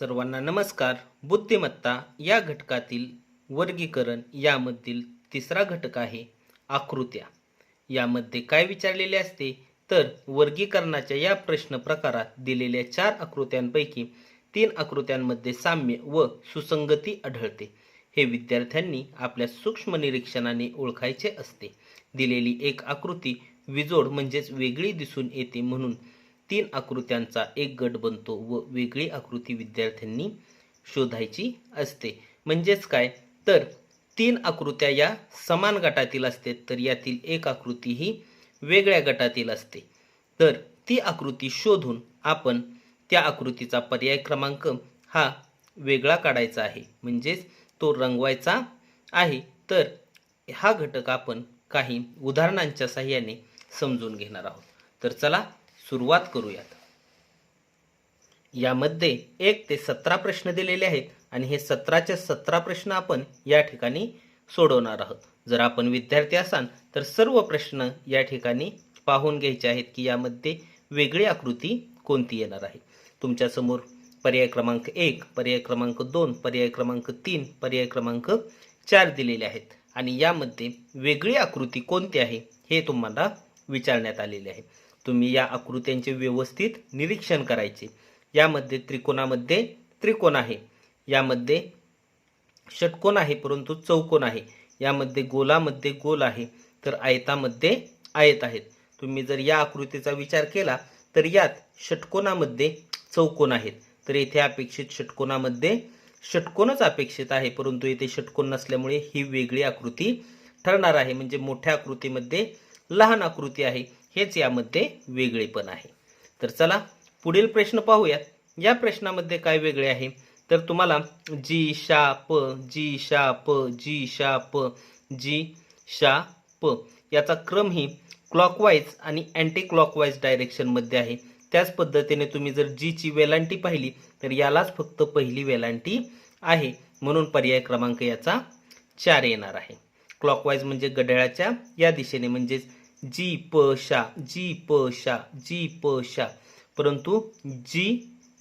सर्वांना नमस्कार. बुद्धिमत्ता या घटकातील वर्गीकरण यामधील तिसरा घटक आहे आकृत्या. यामध्ये काय विचारलेले असते? तर वर्गीकरणाच्या या प्रश्न प्रकारात दिलेल्या चार आकृत्यांपैकी तीन आकृत्यांमध्ये साम्य व सुसंगती आढळते. हे विद्यार्थ्यांनी आपल्या सूक्ष्म निरीक्षणाने ओळखायचे असते. दिलेली एक आकृती विजोड म्हणजेच वेगळी दिसून येते म्हणून तीन आकृत्यांचा एक गट बनतो व वेगळी आकृती विद्यार्थ्यांनी शोधायची असते. म्हणजेच काय? तर तीन आकृत्या या समान गटातील असते तर यातील एक आकृती ही वेगळ्या गटातील असते. तर ती आकृती शोधून आपण त्या आकृतीचा पर्याय क्रमांक हा वेगळा काढायचा आहे. म्हणजेच तो रंगवायचा आहे. तर हा घटक आपण काही उदाहरणांच्या साह्याने समजून घेणार आहोत. तर चला सुरुवात करूयात. यामध्ये एक ते सतरा प्रश्न दिलेले आहेत आणि हे सतराचे सतरा प्रश्न आपण या ठिकाणी सोडवणार आहोत. जर आपण विद्यार्थी असाल तर सर्व प्रश्न या ठिकाणी पाहून घ्यायचे आहेत की यामध्ये वेगळी आकृती कोणती येणार आहे. तुमच्यासमोर पर्याय क्रमांक एक पर्याय क्रमांक दोन पर्याय क्रमांक तीन पर्याय क्रमांक चार दिलेले आहेत. आणि यामध्ये वेगळी आकृती कोणती आहे हे तुम्हाला विचारण्यात आलेले आहे. तुम्ही या आकृत्यांचे व्यवस्थित निरीक्षण करायचे. यामध्ये त्रिकोणामध्ये त्रिकोण आहे. यामध्ये षटकोन आहे परंतु चौकोन आहे. यामध्ये गोलामध्ये गोल आहे तर आयतामध्ये आयत आहेत. तुम्ही जर या आकृतीचा विचार केला तर यात षटकोनामध्ये चौकोन आहेत. तर येथे अपेक्षित षटकोनामध्ये षटकोनच अपेक्षित आहे परंतु येथे षटकोन नसल्यामुळे ही वेगळी आकृती ठरणार आहे. म्हणजे मोठ्या आकृतीमध्ये लहान आकृती आहे. हेच यामध्ये वेगळेपण आहे. तर चला पुढील प्रश्न पाहूयात. या प्रश्नामध्ये काय वेगळे आहे? तर तुम्हाला जी शा प जी शा प जी शा प जी शा प याचा क्रम ही क्लॉकवाईज आणि अँटी क्लॉकवाईज डायरेक्शनमध्ये आहे. त्याच पद्धतीने तुम्ही जर जीची वेलांटी पाहिली तर यालाच फक्त पहिली वेलांटी आहे. म्हणून पर्याय क्रमांक याचा चार येणार आहे. क्लॉकवाईज म्हणजे घड्याळाच्या या दिशेने म्हणजेच जी प शा जी प शा जी प शा परंतु जी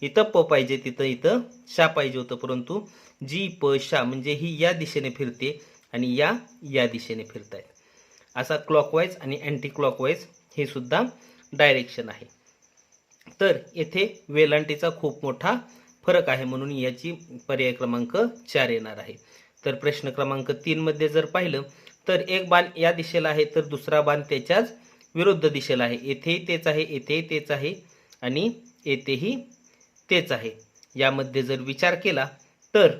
इथं प पाहिजे तिथं इथं शा पाहिजे होतं. परंतु जी प शा म्हणजे ही या दिशेने फिरते आणि या या दिशेने फिरत आहेत असा क्लॉकवाईज आणि अँटी क्लॉकवाईज हे सुद्धा डायरेक्शन आहे. तर येथे वेलांटीचा खूप मोठा फरक आहे म्हणून याची पर्याय क्रमांक चार येणार आहे. तर प्रश्न क्रमांक तीनमध्ये जर पाहिलं तर एक बाण या दिशेला आहे तर दुसरा बाण त्याच्याच विरुद्ध दिशेला आहे. येथेही तेच आहे येथेही तेच आहे आणि येथेही तेच आहे. यामध्ये जर विचार केला तर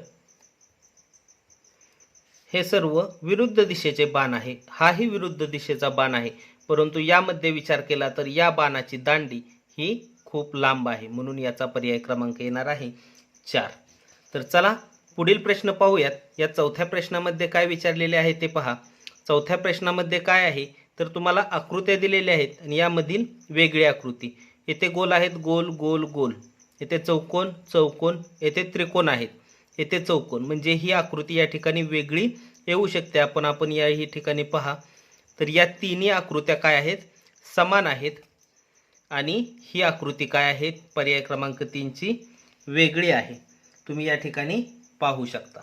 हे सर्व विरुद्ध दिशेचे बाण आहे. हाही विरुद्ध दिशेचा बाण आहे. परंतु यामध्ये विचार केला तर या बाणाची दांडी ही खूप लांब आहे. म्हणून याचा पर्याय क्रमांक येणार आहे चार. तर चला पुढील प्रश्न पाहूयात. या चौथ्या प्रश्नामध्ये काय विचारलेले आहे ते पहा. चौथ्या प्रश्नामध्ये काय आहे? तर तुम्हाला आकृत्या दिलेल्या आहेत आणि यामधील वेगळी आकृती. येथे गोल आहेत गोल गोल गोल. येथे चौकोन चौकोन. येथे त्रिकोण आहेत. येथे चौकोन. म्हणजे ही आकृती या ठिकाणी वेगळी येऊ शकते. आपण आपण या ही ठिकाणी पहा. तर या तिन्ही आकृत्या काय आहेत? समान आहेत. आणि ही आकृती काय आहे पर्याय क्रमांक तीनची वेगळी आहे. तुम्ही या ठिकाणी पाहू शकता.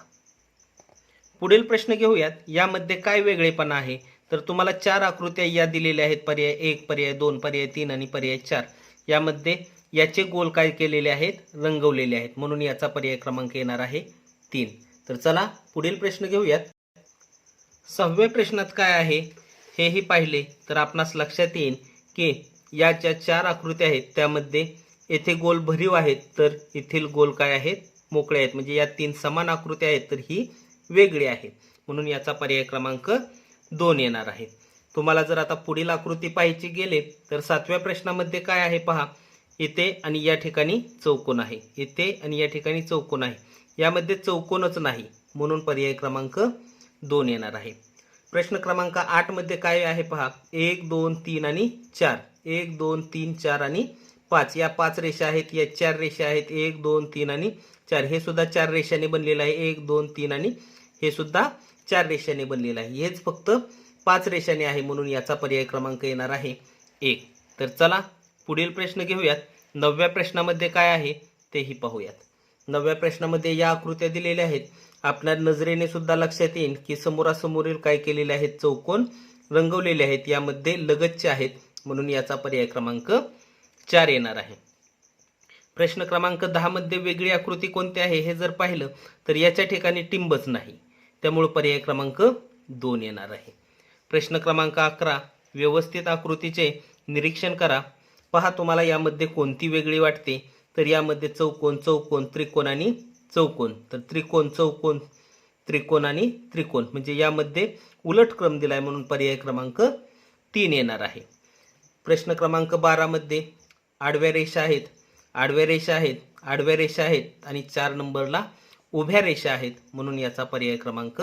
पुढील प्रश्न घेऊयात. यामध्ये काय वेगळेपणा आहे? तर तुम्हाला चार आकृत्या या दिलेल्या आहेत. पर्याय एक पर्याय दोन पर्याय तीन आणि पर्याय चार. यामध्ये याचे गोल काय केलेले आहेत? रंगवलेले आहेत. म्हणून याचा पर्याय क्रमांक येणार आहे तीन. तर चला पुढील प्रश्न घेऊयात. सहाव्या प्रश्नात काय आहे? हेही पाहिले तर आपणास लक्षात येईल की या ज्या चार आकृत्या आहेत त्यामध्ये येथे गोल भरीव आहेत तर येथील गोल काय आहेत? मोकळे आहेत. म्हणजे या तीन समान आकृत्या आहेत तर ही वेगळी आहे म्हणून याचा पर्याय क्रमांक दोन येणार आहे. तुम्हाला जर आता पुढील आकृती पाहायची गेले तर सातव्या प्रश्नामध्ये काय आहे पहा. इथे आणि या ठिकाणी चौकोन आहे. इथे आणि या ठिकाणी चौकोन आहे. यामध्ये चौकोनच नाही. म्हणून पर्याय क्रमांक दोन येणार आहे. प्रश्न क्रमांक आठमध्ये काय आहे पहा. एक दोन तीन आणि चार. एक दोन तीन चार आणि पाच या पाच रेषा आहेत या चार रेषा आहेत एक दोन तीन आणि चार. हे सुद्धा चार रेषाने बनलेलं आहे. एक दोन तीन आणि हे सुद्धा चार रेषाने बनलेलं आहे. हेच फक्त पाच रेषाने आहे म्हणून याचा पर्याय क्रमांक येणार आहे एक. तर चला पुढील प्रश्न घेऊयात. नवव्या प्रश्नामध्ये काय आहे तेही पाहूयात. नवव्या प्रश्नामध्ये या आकृत्या दिलेल्या आहेत. आपल्या नजरेने सुद्धा लक्षात येईल की समोरासमोरील काय केलेले आहेत चौकोन रंगवलेले आहेत यामध्ये लगतचे आहेत म्हणून याचा पर्याय क्रमांक चार येणार आहे. प्रश्न क्रमांक दहामध्ये वेगळी आकृती कोणती आहे हे जर पाहिलं तर याच्या ठिकाणी टिंबच नाही. त्यामुळे पर्याय क्रमांक दोन येणार आहे. प्रश्न क्रमांक अकरा व्यवस्थित आकृतीचे निरीक्षण करा. पहा तुम्हाला यामध्ये कोणती वेगळी वाटते. तर यामध्ये चौकोन चौकोन त्रिकोण आणि चौकोन. तर त्रिकोण चौकोन त्रिकोण आणि त्रिकोण. म्हणजे यामध्ये उलट क्रम दिला आहे म्हणून पर्याय क्रमांक तीन येणार आहे. प्रश्न क्रमांक बारामध्ये आडव्या रेषा आहेत. आडव्या रेषा आहेत. आडव्या रेषा आहेत. आणि चार नंबरला उभ्या रेषा आहेत. म्हणून याचा पर्याय क्रमांक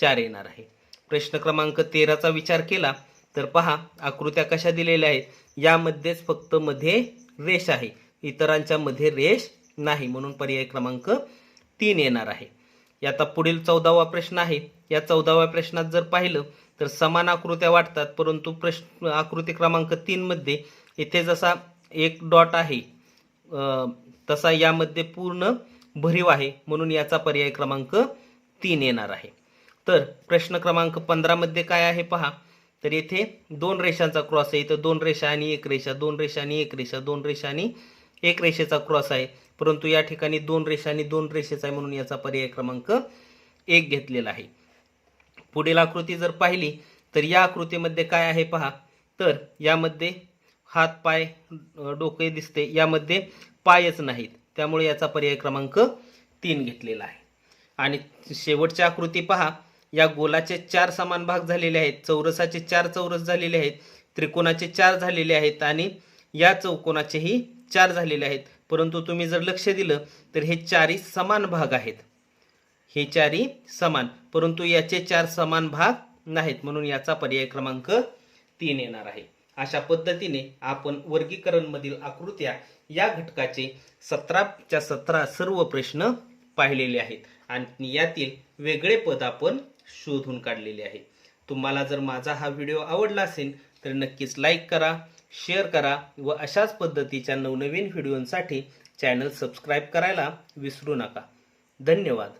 चार येणार आहे. प्रश्न क्रमांक तेराचा विचार केला तर पहा आकृत्या कशा दिलेल्या आहेत? यामध्येच फक्त मध्ये रेष आहे. इतरांच्या मध्ये रेष नाही. म्हणून पर्याय क्रमांक तीन येणार आहे. आता पुढील चौदावा प्रश्न आहे. या चौदाव्या प्रश्नात जर पाहिलं तर समान आकृत्या वाटतात. परंतु प्रश्न आकृती क्रमांक तीनमध्ये इथे जसा एक डॉट आहे. तसा यामध्ये पूर्ण भरीव आहे. म्हणून याचा पर्याय क्रमांक तीन येणार आहे. तर प्रश्न क्रमांक पंधरामध्ये काय आहे पहा. तर येथे दोन रेषांचा क्रॉस आहे. इथं दोन रेषा आणि एक रेषा. दोन रेषा आणि एक रेषा. दोन रेषा आणि एक रेषेचा क्रॉस आहे. परंतु या ठिकाणी दोन रेषा आणि दोन रेषेचा आहे म्हणून याचा पर्याय क्रमांक एक घेतलेला आहे. पुढील आकृती जर पाहिली तर या आकृतीमध्ये काय आहे पहा. तर यामध्ये हात पाय डोके दिसते. यामध्ये पायच नाहीत. त्यामुळे याचा पर्याय क्रमांक तीन घेतलेला आहे. आणि शेवटची आकृती पहा. या गोलाचे चार समान भाग झालेले आहेत. चौरसाचे चार चौरस झालेले आहेत. त्रिकोणाचे चार झालेले आहेत. आणि या चौकोनाचेही चार झालेले आहेत. परंतु तुम्ही जर लक्ष दिलं तर हे चारही समान भाग आहेत. हे चारही समान. परंतु याचे चार समान भाग नाहीत. म्हणून याचा पर्याय क्रमांक तीन येणार आहे. अशा पद्धतीने आपण वर्गीकरण मधील आकृत्या या घटकाचे सतराच्या सतरा सर्व प्रश्न पाहिलेले आहेत. आणि यातील वेगळे पद आपण शोधून काढलेले आहे. तुम्हाला जर माझा हा व्हिडिओ आवडला असेल तर नक्कीच लाईक करा शेअर करा व अशाच पद्धतीच्या नवनवीन व्हिडिओंसाठी चॅनल सबस्क्राईब करायला विसरू नका. धन्यवाद.